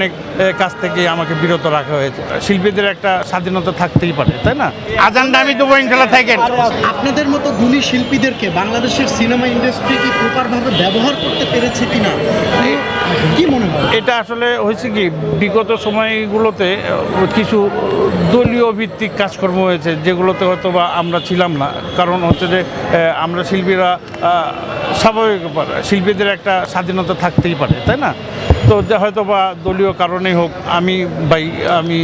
অনেক কাছ থেকে আমাকে বিরত রাখা হয়েছে। শিল্পীদের একটা স্বাধীনতা থাকতেই পারে তাই না? আজানটা আমি দেবো ইনশাল্লাহ থাকেন আপনাদের মতো গুণী শিল্পীদেরকে বাংলাদেশের সিনেমা ইন্ডাস্ট্রি কি প্রপারভাবে ব্যবহার করতে পেরেছে কিনা? কি মনে হয়? এটা আসলে হয়েছে কি বিগত সময়গুলোতে কিছু দলীয় ভিত্তিক কাজকর্ম হয়েছে যেগুলোতে হয়তো বা আমরা ছিলাম না। কারণ হচ্ছে যে আমরা শিল্পীরা স্বাভাবিক শিল্পীদের একটা স্বাধীনতা থাকতেই পারে তাই না? তো হয়তো বা দলীয় কারণেই হোক, আমি ভাই, আমি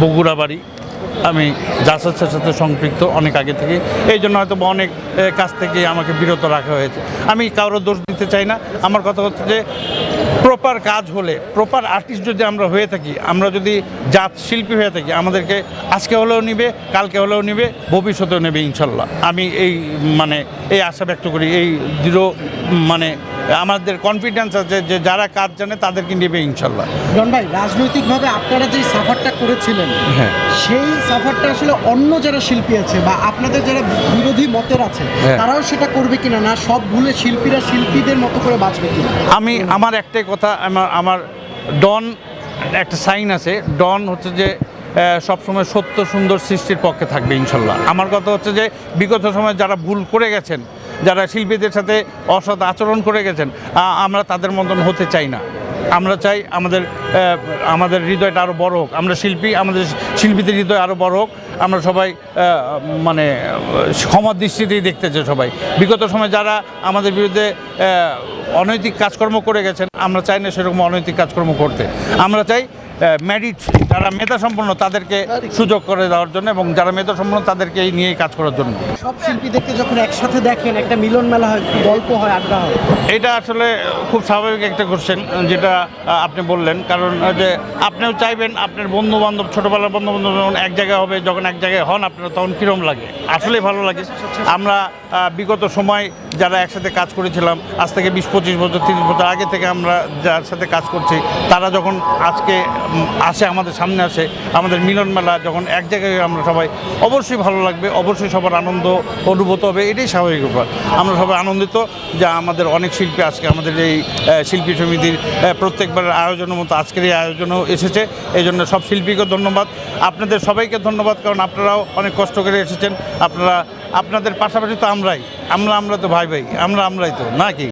বগুড়া বাড়ি আমি জাসাসের সাথে সম্পৃক্ত অনেক আগে থেকে, এই জন্য হয়তো বা অনেক কাজ থেকে আমাকে বিরত রাখা হয়েছে। আমি কারোর দোষ দিতে চাই না, আমার কথা হচ্ছে যে প্রপার কাজ হলে প্রপার আর্টিস্ট যদি আমরা হয়ে থাকি, আমরা যদি জাত শিল্পী হয়ে থাকি, আমাদেরকে আজকে হলেও নিবে, কালকে হলেও নিবে, ভবিষ্যতেও নেবে ইনশাল্লাহ। আমি এই মানে এই আশা ব্যক্ত করি, এই দৃঢ় মানে আমাদের কনফিডেন্স আছে যে যারা কাজ জানে তাদেরকে নেবে ইনশাল্লাহ। রন ভাই রাজনৈতিকভাবে আপনারা যে সাফারটা করেছিলেন হ্যাঁ। সেই সাফারটা আসলে অন্য যারা শিল্পী আছে বা আপনাদের যারা বিরোধী মতের আছে হ্যাঁ। তারাও সেটা করবে কিনা না? সব ভুলে শিল্পীরা শিল্পীদের মতো করে বাঁচবে কিনা? আমি আমার একটাই কথা আমার আমার ডন একটা সাইন আছে। ডন হচ্ছে যে সবসময় সত্য সুন্দর সৃষ্টির পক্ষে থাকবে ইনশাল্লাহ। আমার কথা হচ্ছে যে বিগত সময় যারা ভুল করে গেছেন যারা শিল্পীদের সাথে অসৎ আচরণ করে গেছেন আমরা তাদের মতন হতে চাই না। আমরা চাই আমাদের আমাদের হৃদয়টা আরও বড় হোক। আমরা শিল্পী, আমাদের শিল্পীদের হৃদয় আরও বড় হোক। আমরা সবাই মানে ক্ষমার দৃষ্টিতেই দেখতে চাই সবাই। বিগত সময় যারা আমাদের বিরুদ্ধে অনৈতিক কাজকর্ম করে গেছেন, আমরা চাই না সেরকম অনৈতিক কাজকর্ম করতে। আমরা চাই ম্যারিট যারা মেধা সম্পন্ন তাদেরকে সুযোগ করে দেওয়ার জন্য এবং যারা মেধা সম্পন্ন তাদেরকে এই নিয়েই কাজ করার জন্য। সব শিল্পীদেরকে যখন একসাথে দেখেন একটা মিলন মেলা হয় গল্প হয় আড্ডা হয়? এটা আসলে খুব স্বাভাবিক একটা কোশ্চেন যেটা আপনি বললেন। কারণ যে আপনিও চাইবেন আপনার বন্ধু বান্ধব ছোটোবেলার বন্ধু বান্ধব যখন এক জায়গায় হবে যখন এক জায়গায় হন আপনারা তখন কীরকম লাগে? আসলেই ভালো লাগে। আমরা বিগত সময় যারা একসাথে কাজ করেছিলাম আজ থেকে বিশ পঁচিশ বছর তিরিশ বছর আগে থেকে আমরা যার সাথে কাজ করছি তারা যখন আজকে আসে, আমাদের সামনে আসে, আমাদের মিলন মেলা যখন এক জায়গায় আমরা সবাই, অবশ্যই ভালো লাগবে, অবশ্যই সবার আনন্দ অনুভূত হবে, এটাই স্বাভাবিক ব্যাপার। আমরা সবাই আনন্দিত যে আমাদের অনেক শিল্পী আজকে আমাদের এই শিল্পী সমিতির প্রত্যেকবারের প্রত্যেকবার আয়োজনের মতো আজকের এই আয়োজনেও এসেছে এই জন্য সব শিল্পীকে ধন্যবাদ। আপনাদের সবাইকে ধন্যবাদ, কারণ আপনারাও অনেক কষ্ট করে এসেছেন। আপনারা, আপনাদের পাশাপাশি তো আমরাই, আমরা আমরা তো ভাই ভাই আমরা, আমরাই তো নাকি